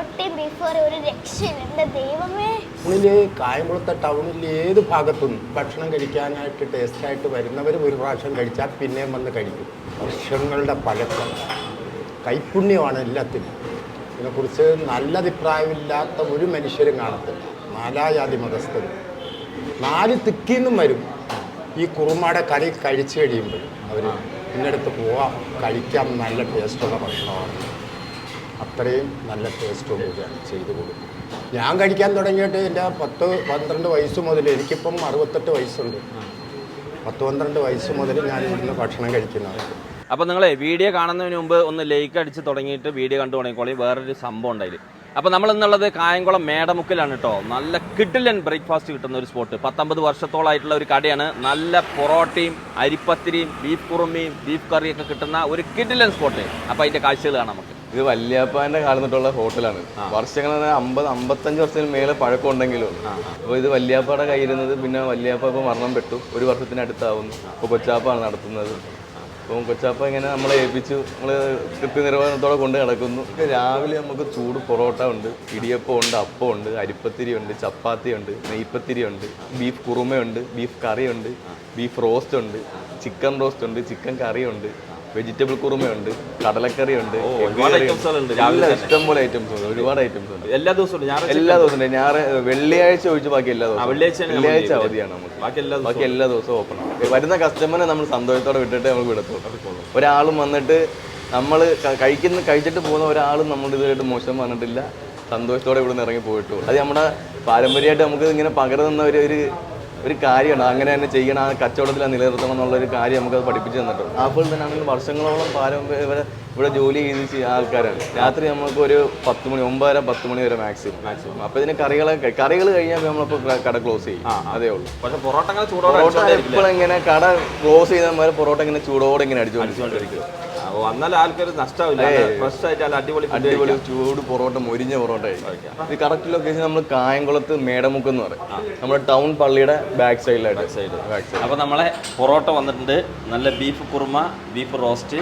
പൊറോട്ടയും ബിഫോർ ഒരു രക്ഷയില്ല. ദൈവമേ. ടൗണിൽ കായംകുളത്തെ ടൗണിൽ ഏത് ഭാഗത്തും ഭക്ഷണം കഴിക്കാനായിട്ട് ടേസ്റ്റായിട്ട് വരുന്നവർ ഒരു പ്രാവശ്യം കഴിച്ചാൽ പിന്നെയും വന്ന് കഴിക്കും. വർഷങ്ങളുടെ പഴക്കം. കൈപ്പുണ്യമാണ് എല്ലാത്തിനും. ഇതിനെക്കുറിച്ച് നല്ല അഭിപ്രായമില്ലാത്ത ഒരു മനുഷ്യരും കാണത്തില്ല. നാലാജാതി മതസ്ഥരും. നാല് തിക്കിന്നും വരും. ഈ കുറുമയുടെ കറി കഴിച്ചു കഴിയുമ്പോൾ അവർ ഇന്നടുത്ത് പോവാം. കഴിക്കാം. നല്ല ടേസ്റ്റുള്ള ഭക്ഷണമാണ്. അത്രയും നല്ല ടേസ്റ്റോടുകൂടിയാണ് ചെയ്തു കൊടുക്കും ഞാൻ കഴിക്കാൻ തുടങ്ങിയിട്ട് എന്റെ പത്ത് പന്ത്രണ്ട് വയസ്സ് മുതൽ എനിക്കിപ്പം അറുപത്തെട്ട് വയസ്സുണ്ട്. പത്ത് പന്ത്രണ്ട് വയസ്സ് മുതൽ ഞാൻ ഇവിടുന്ന് ഭക്ഷണം കഴിക്കുന്നതാണ് അപ്പോൾ നിങ്ങളെ വീഡിയോ കാണുന്നതിന് മുമ്പ് ഒന്ന് ലൈക്ക് അടിച്ച് തുടങ്ങിയിട്ട് വീഡിയോ കണ്ടു തുടങ്ങിക്കോളി. വേറൊരു സംഭവം ഉണ്ടായില്ല അപ്പോൾ നമ്മൾ ഇന്നുള്ളത് കായംകുളം മേടമുക്കിലാണ് കേട്ടോ നല്ല കിഡിലൻ ബ്രേക്ക്ഫാസ്റ്റ് കിട്ടുന്ന ഒരു സ്പോട്ട് പത്തൊമ്പത് വർഷത്തോളായിട്ടുള്ള ഒരു കടയാണ്. നല്ല പൊറോട്ടയും അരിപ്പത്തിരിയും ബീഫ് കുറുമയും ബീഫ് കറിയൊക്കെ കിട്ടുന്ന ഒരു കിഡിലൻ സ്പോട്ട് അപ്പോൾ അതിന്റെ കാഴ്ചകൾ കാണാം നമുക്ക്. ഇത് വല്യാപ്പാന്റെ കാലം തൊട്ടുള്ള ഹോട്ടലാണ് വർഷങ്ങൾ അമ്പത് അമ്പത്തഞ്ച് വർഷത്തിന് മേലെ പഴക്കം ഉണ്ടെങ്കിലും അപ്പോൾ ഇത് വല്യാപ്പയുടെ കയ്യിരുന്നത് പിന്നെ വല്യാപ്പ ഇപ്പോൾ മരണപ്പെട്ടു ഒരു വർഷത്തിനടുത്താവുന്നു അപ്പോൾ കൊച്ചാപ്പാണ് നടത്തുന്നത്. അപ്പം കൊച്ചാപ്പ ഇങ്ങനെ നമ്മളെ ഏൽപ്പിച്ചു. നമ്മൾ കൃത്യനിർവഹണത്തോടെ കൊണ്ട് നടക്കുന്നു. രാവിലെ നമുക്ക് ചൂട് പൊറോട്ട ഉണ്ട് ഇടിയപ്പം ഉണ്ട് അപ്പം ഉണ്ട് അരിപ്പത്തിരി ഉണ്ട് ചപ്പാത്തി ഉണ്ട് നെയ്പ്പത്തിരി ഉണ്ട് ബീഫ് കുറുമയുണ്ട് ബീഫ് കറിയുണ്ട് ബീഫ് റോസ്റ്റ് ഉണ്ട് ചിക്കൻ റോസ്റ്റ് ഉണ്ട് ചിക്കൻ കറിയുണ്ട് വെജിറ്റബിൾ കുറുമയുണ്ട് കടലക്കറിയുണ്ട് ഒരുപാട് കറി ഉണ്ട്. ഉണ്ട്. രാവിലെ എല്ലാ തന്നെ. ഇഷ്ടം പോലെ ഐറ്റംസ് ഉണ്ട് ഒരുപാട് ഐറ്റംസ് ഉണ്ട്. എല്ലാ ദിവസവും എല്ലാ ദിവസവും ഉണ്ട്. ഞാൻ വെള്ളിയാഴ്ച ഒഴിച്ച് ബാക്കി എല്ലാ ദിവസവും നമ്മൾ വെള്ളിയാഴ്ച അവധിയാണ് നമുക്ക്. ബാക്കി എല്ലാ ബാക്കി എല്ലാ ദിവസവും ഓപ്പൺ വരുന്ന കസ്റ്റമറിനെ നമ്മൾ സന്തോഷത്തോടെ വിട്ടിട്ട് നമുക്ക് വിടത്തുള്ളൂ. ഒരാളും വന്നിട്ട് നമ്മൾ കഴിക്കുന്ന കഴിച്ചിട്ട് പോകുന്ന ഒരാളും നമ്മൾ ഇതുവരെയായിട്ട് മോശം വന്നിട്ടില്ല. സന്തോഷത്തോടെ ഇവിടെ നിന്ന് ഇറങ്ങി പോയിട്ടു അത് നമ്മുടെ പാരമ്പര്യമായിട്ട് നമുക്ക് ഇങ്ങനെ പകർന്ന ഒരു ഒരു കാര്യമാണ്. അങ്ങനെ തന്നെ ചെയ്യണം. ആ കച്ചവടത്തിൽ നിലനിർത്തണം എന്നുള്ള ഒരു കാര്യം നമുക്ക് പഠിപ്പിച്ചു തന്നിട്ടുണ്ട്. അപ്പോൾ തന്നെ ആണെങ്കിൽ വർഷങ്ങളോളം പാരമ്പര്യ ഇവിടെ ഇവിടെ ജോലി ചെയ്ത് ചെയ്യുന്ന ആൾക്കാരാണ്. രാത്രി നമുക്ക് ഒരു പത്ത് മണി ഒമ്പതര പത്ത് മണി വരെ മാക്സിമം മാക്സിമം അപ്പോൾ ഇതിന് കറികളൊക്കെ കറികൾ കഴിഞ്ഞാൽ നമ്മളിപ്പോൾ കട ക്ലോസ് ചെയ്യും. അതേ ഉള്ളൂ. പക്ഷെ പൊറോട്ട പൊറോട്ട? എപ്പോഴും ഇങ്ങനെ കട ക്ലോസ് ചെയ്ത പൊറോട്ട ഇങ്ങനെ ചൂടോടെ ഇങ്ങനെ അടിച്ചുകൊണ്ടിരിക്കും ആൾക്കാർ നഷ്ടാവില്ല. ഫ്രഷ് ആയിട്ട് അല്ല അടിപൊളി അടിപൊളി. ചൂട് പൊറോട്ട മൊരിഞ്ഞ പൊറോട്ട. ഇത് കറക്റ്റ് ലൊക്കേഷൻ നമ്മൾ കായംകുളത്ത് മേടമുക്ക് എന്ന് പറയും. നമ്മുടെ ടൗൺ പള്ളിയുടെ ബാക്ക് സൈഡിലായിട്ട് അപ്പൊ സൈഡ് അപ്പോൾ നമ്മളെ പൊറോട്ട വന്നിട്ടുണ്ട്. നല്ല ബീഫ് കുറുമ ബീഫ് റോസ്റ്റ്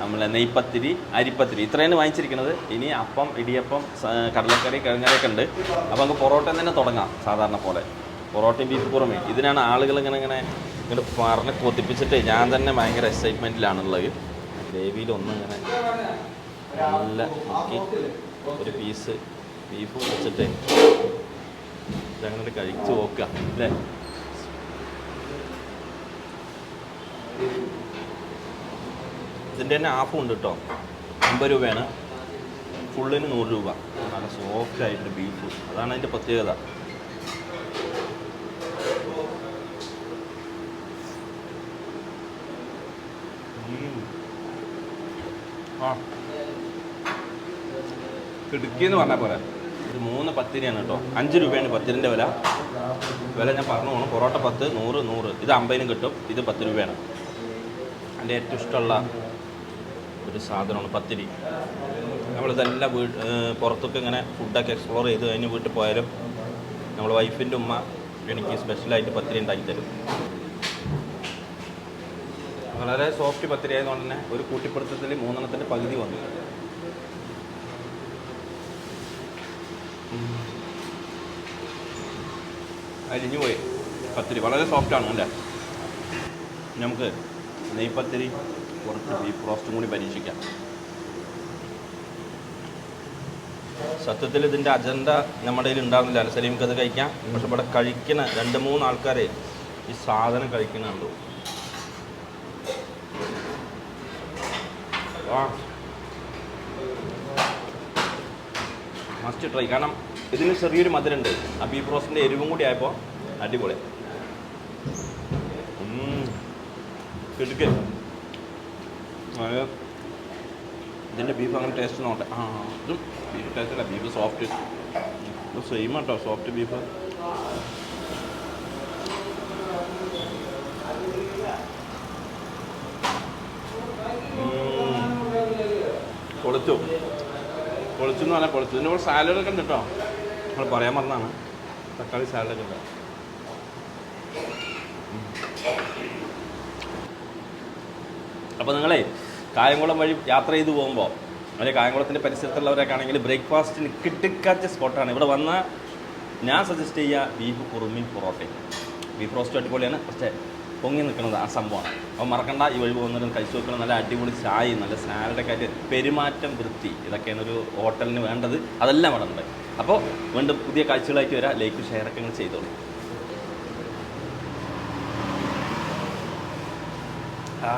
നമ്മളെ നെയ്പ്പത്തിരി അരിപ്പത്തിരി. ഇത്രയാണ് വാങ്ങിച്ചിരിക്കുന്നത്. ഇനി അപ്പം ഇടിയപ്പം കടലക്കറി കിഴങ്ങറിയൊക്കെ ഉണ്ട്. അപ്പോൾ നമുക്ക് പൊറോട്ട തന്നെ തുടങ്ങാം സാധാരണ പോലെ. പൊറോട്ടയും ബീഫ് കുറുമയും. ഇതിനാണ് ആളുകൾ ഇങ്ങനെ ഇങ്ങനെ ഇങ്ങോട്ട് പറഞ്ഞ് കൊതിപ്പിച്ചിട്ട് ഞാൻ തന്നെ ഭയങ്കര എക്സൈറ്റ്മെന്റിലാണുള്ളത് ഗ്രേവിയിൽ ഒന്നും ഇങ്ങനെ നല്ല മുക്കി ഒരു പീസ് ബീഫ് വെച്ചിട്ട് ഇതങ്ങനെ കഴിച്ച് നോക്കുക അല്ലേ? ഇതിന്റെ തന്നെ ഹാഫും ഉണ്ട് കേട്ടോ അമ്പത് രൂപയാണ്. ഫുള്ളിന് നൂറ് രൂപ. നല്ല സോഫ്റ്റ് ആയിട്ട് ബീഫ് അതാണ് അതിന്റെ പ്രത്യേകത. ആ. കിടുക്കിയെന്ന് പറഞ്ഞാൽ പോരാ. ഇത് മൂന്ന് പത്തിരിയാണ് കേട്ടോ. അഞ്ച് രൂപയാണ് പത്തിരിന്റെ വില. വില ഞാൻ പറഞ്ഞു പോകണം പൊറോട്ട പത്ത് നൂറ് നൂറ്. ഇത് അമ്പതിനും കിട്ടും. ഇത് പത്ത് രൂപയാണ്. എന്റെ ഏറ്റവും ഇഷ്ടമുള്ള ഒരു സാധനമാണ് പത്തിരി. നമ്മളിതെല്ലാം വീട്ട് പുറത്തൊക്കെ ഇങ്ങനെ ഫുഡൊക്കെ എക്സ്പ്ലോർ ചെയ്ത് കഴിഞ്ഞ് വീട്ടിൽ പോയാലും നമ്മൾ വൈഫിന്റെ ഉമ്മ എനിക്ക് സ്പെഷ്യലായിട്ട് പത്തിരി ഉണ്ടാക്കി തരും. വളരെ സോഫ്റ്റ് പത്തിരി ആയതുകൊണ്ട് തന്നെ ഒരു കൂട്ടിപ്പിടുത്തത്തിൽ മൂന്നെണ്ണത്തിന്റെ പകുതി വന്നു. അരിഞ്ഞു പോയി പത്തിരി. വളരെ സോഫ്റ്റാണ് അല്ലേ? നമുക്ക് നെയ്പത്തിരി കുറച്ച് ബീഫ് റോസ്റ്റും കൂടി പരീക്ഷിക്കാം. സത്യത്തിൽ ഇതിന്റെ അജണ്ട നമ്മുടെ കയ്യിൽ ഉണ്ടാകുന്നില്ല അലസലീമിക്കത് അത് കഴിക്കാം. പക്ഷെ ഇവിടെ കഴിക്കുന്ന രണ്ട് മൂന്ന് ആൾക്കാരെ ഈ സാധനം കഴിക്കുന്നുണ്ടോ മസ്റ്റ് ട്രൈ കാരണം ഇതിന് ചെറിയൊരു മധുരമുണ്ട്. ആ ബീഫ് റോസ്റ്റിന്റെ എരിവും കൂടി ആയപ്പോൾ അടിപൊളി. ഉം. കിടുക്ക് അത് ഇതിന്റെ ബീഫ് അങ്ങനെ ടേസ്റ്റ് നോട്ടെ ആ ഇതും ബീഫ് ടേസ്റ്റ് അല്ല. ബീഫ് സോഫ്റ്റ് ഇത് സെയിം കേട്ടോ സോഫ്റ്റ് ബീഫ്. പൊളിച്ചു. പൊളിച്ചു എന്ന് പറഞ്ഞാൽ പൊളിച്ചു ഇതിന്റെ കൂടെ സാലഡൊക്കെ ഉണ്ട് കേട്ടോ. നമ്മൾ പറയാൻ മറന്നാണ്. തക്കാളി സാലഡൊക്കെ ഉണ്ട്. അപ്പോൾ നിങ്ങളെ കായംകുളം വഴി യാത്ര ചെയ്ത് പോകുമ്പോൾ അല്ലെങ്കിൽ കായംകുളത്തിന്റെ പരിസരത്തുള്ളവരൊക്കെ ആണെങ്കിൽ ബ്രേക്ക്ഫാസ്റ്റിന് കിട്ടിക്കാച്ച സ്പോട്ടാണ് ഇവിടെ വന്നാൽ ഞാൻ സജസ്റ്റ് ചെയ്യുക ബീഫ് കുറുമീൻ പൊറോട്ടയും. ബീഫ് റോസ്റ്റ് അടിപൊളിയാണ്. പക്ഷേ പൊങ്ങി നിൽക്കുന്നത് ആ സംഭവമാണ്. അപ്പോൾ മറക്കണ്ട ഈ വഴി പോകുന്നവരും കഴിച്ചു വെക്കണം നല്ല അടിപൊളി ചായ നല്ല സാലഡൊക്കെ ആയിട്ട് പെരുമാറ്റം വൃത്തി ഇതൊക്കെയാണ് ഒരു ഹോട്ടലിന് വേണ്ടത്. അതെല്ലാം അവിടെ ഉണ്ട് അപ്പോൾ വീണ്ടും പുതിയ കാഴ്ചകളായിട്ട് വരാം. ലൈക്ക് ഷെയറൊക്കെ നിങ്ങൾ ചെയ്തോളൂ. ആ